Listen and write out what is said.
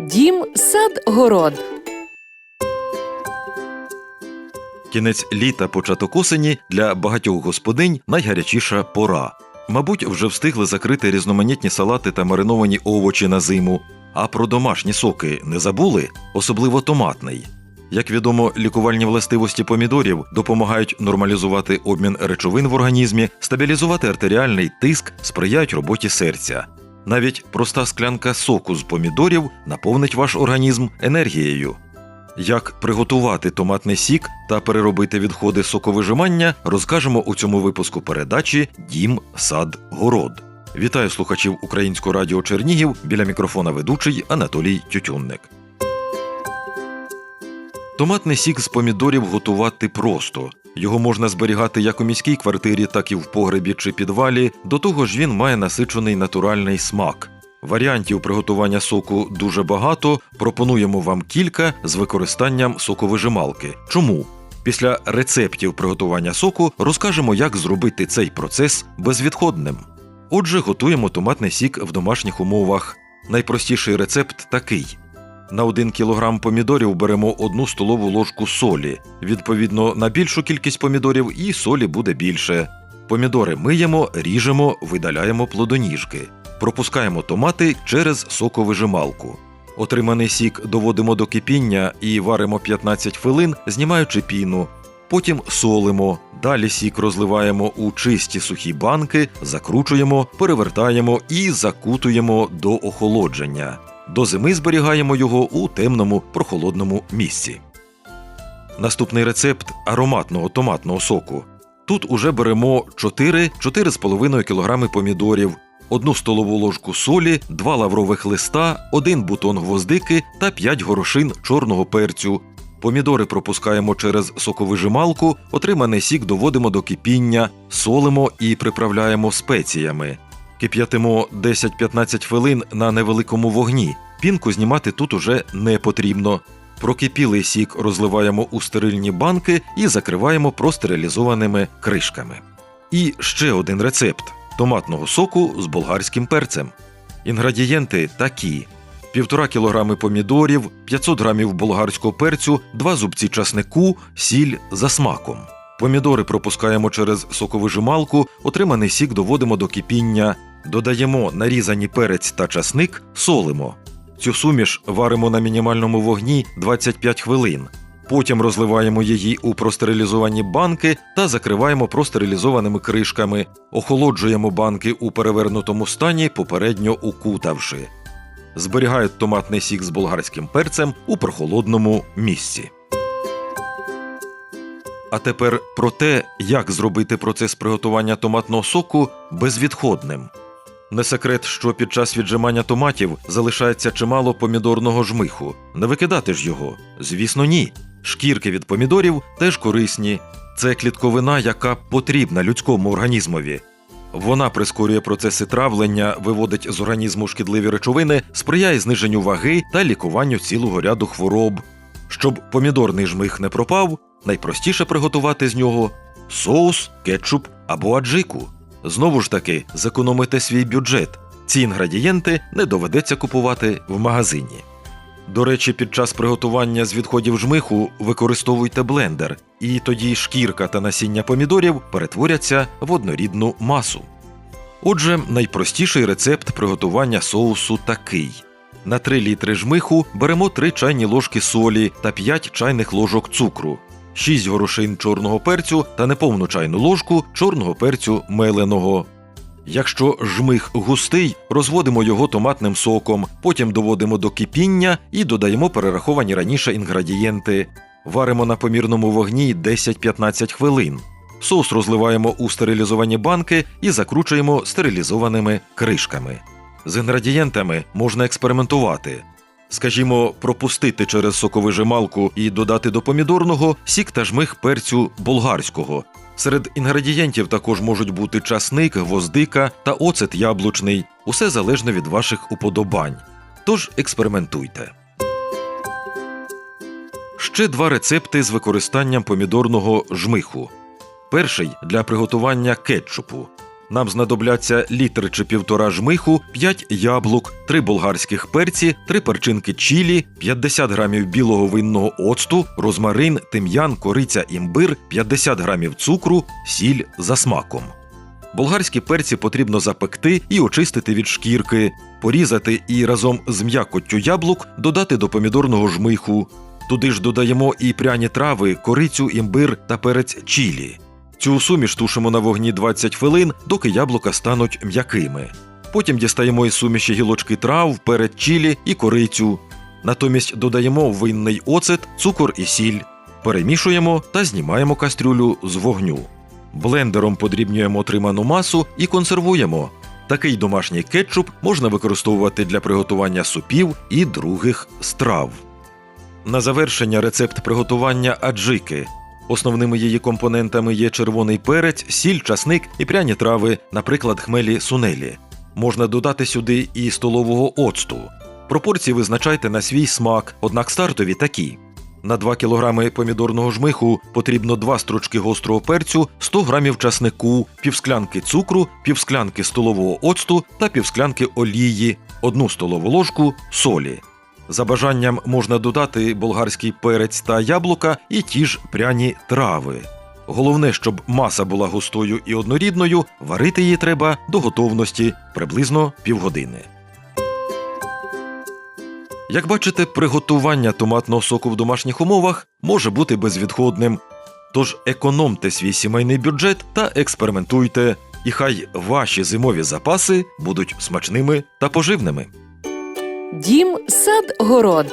Дім, сад, город. Кінець літа, початок осені для багатьох господинь найгарячіша пора. Мабуть, вже встигли закрити різноманітні салати та мариновані овочі на зиму. А про домашні соки не забули, особливо томатний. Як відомо, лікувальні властивості помідорів допомагають нормалізувати обмін речовин в організмі, стабілізувати артеріальний тиск, сприяють роботі серця. Навіть проста склянка соку з помідорів наповнить ваш організм енергією. Як приготувати томатний сік та переробити відходи соковижимання, розкажемо у цьому випуску передачі Дім, сад, город. Вітаю слухачів Українського радіо Чернігів біля мікрофона ведучий Анатолій Тютюнник. Томатний сік з помідорів готувати просто. Його можна зберігати як у міській квартирі, так і в погребі чи підвалі. До того ж, він має насичений натуральний смак. Варіантів приготування соку дуже багато. Пропонуємо вам кілька з використанням соковижималки. Чому? Після рецептів приготування соку розкажемо, як зробити цей процес безвідходним. Отже, готуємо томатний сік в домашніх умовах. Найпростіший рецепт такий: на 1 кг помідорів беремо 1 столову ложку солі. Відповідно, на більшу кількість помідорів і солі буде більше. Помідори миємо, ріжемо, видаляємо плодоніжки. Пропускаємо томати через соковижималку. Отриманий сік доводимо до кипіння і варимо 15 хвилин, знімаючи піну. Потім солимо, далі сік розливаємо у чисті сухі банки, закручуємо, перевертаємо і закутуємо до охолодження. До зими зберігаємо його у темному прохолодному місці. Наступний рецепт ароматного томатного соку. Тут уже беремо 4-4,5 кг помідорів, 1 столову ложку солі, 2 лаврових листа, 1 бутон гвоздики та 5 горошин чорного перцю. Помідори пропускаємо через соковижималку, отриманий сік доводимо до кипіння, солимо і приправляємо спеціями. Кип'ятимо 10-15 хвилин на невеликому вогні. Пінку знімати тут уже не потрібно. Прокипілий сік розливаємо у стерильні банки і закриваємо простерилізованими кришками. І ще один рецепт томатного соку з болгарським перцем. Інгредієнти такі: 1,5 кг помідорів, 500 г болгарського перцю, 2 зубці часнику, сіль за смаком. Помідори пропускаємо через соковижималку, отриманий сік доводимо до кипіння, додаємо нарізані перець та часник, солимо. Цю суміш варимо на мінімальному вогні 25 хвилин. Потім розливаємо її у простерилізовані банки та закриваємо простерилізованими кришками, охолоджуємо банки у перевернутому стані, попередньо укутавши. Зберігають томатний сік з болгарським перцем у прохолодному місці. А тепер про те, як зробити процес приготування томатного соку безвідходним. Не секрет, що під час віджимання томатів залишається чимало помідорного жмиху. Не викидати ж його? Звісно, ні. Шкірки від помідорів теж корисні. Це клітковина, яка потрібна людському організмові. Вона прискорює процеси травлення, виводить з організму шкідливі речовини, сприяє зниженню ваги та лікуванню цілого ряду хвороб. Щоб помідорний жмих не пропав, найпростіше приготувати з нього соус, кетчуп або аджику. Знову ж таки, зекономите свій бюджет. Ці інгредієнти не доведеться купувати в магазині. До речі, під час приготування з відходів жмиху використовуйте блендер, і тоді шкірка та насіння помідорів перетворяться в однорідну масу. Отже, найпростіший рецепт приготування соусу такий: на 3 літри жмиху беремо 3 чайні ложки солі та 5 чайних ложок цукру, 6 горошин чорного перцю та неповну чайну ложку чорного перцю меленого. Якщо жмих густий, розводимо його томатним соком, потім доводимо до кипіння і додаємо перераховані раніше інгредієнти. Варимо на помірному вогні 10-15 хвилин. Соус розливаємо у стерилізовані банки і закручуємо стерилізованими кришками. З інгредієнтами можна експериментувати. Скажімо, пропустити через соковижималку і додати до помідорного сік та жмих перцю болгарського. Серед інгредієнтів також можуть бути часник, гвоздика та оцет яблучний. Усе залежно від ваших уподобань. Тож експериментуйте. Ще два рецепти з використанням помідорного жмиху. Перший для приготування кетчупу. Нам знадобляться літр чи півтора жмиху, 5 яблук, 3 болгарських перці, 3 перчинки чілі, 50 грамів білого винного оцту, розмарин, тим'ян, кориця, імбир, 50 грамів цукру, сіль за смаком. Болгарські перці потрібно запекти і очистити від шкірки, порізати і разом з м'якоттю яблук додати до помідорного жмиху. Туди ж додаємо і пряні трави, корицю, імбир та перець чілі. Цю суміш тушимо на вогні 20 хвилин, доки яблука стануть м'якими. Потім дістаємо із суміші гілочки трав, перець чілі і корицю. Натомість додаємо винний оцет, цукор і сіль. Перемішуємо та знімаємо кастрюлю з вогню. Блендером подрібнюємо отриману масу і консервуємо. Такий домашній кетчуп можна використовувати для приготування супів і других страв. На завершення рецепт приготування аджики. Основними її компонентами є червоний перець, сіль, часник і пряні трави, наприклад, хмелі сунелі. Можна додати сюди і столового оцту. Пропорції визначайте на свій смак, однак стартові такі. На 2 кг помідорного жмиху потрібно 2 стручки гострого перцю, 100 г часнику, півсклянки цукру, півсклянки столового оцту та півсклянки олії, 1 столову ложку солі. За бажанням можна додати болгарський перець та яблука і ті ж пряні трави. Головне, щоб маса була густою і однорідною, варити її треба до готовності приблизно півгодини. Як бачите, приготування томатного соку в домашніх умовах може бути безвідходним. Тож економте свій сімейний бюджет та експериментуйте, і хай ваші зимові запаси будуть смачними та поживними. Дім сад город.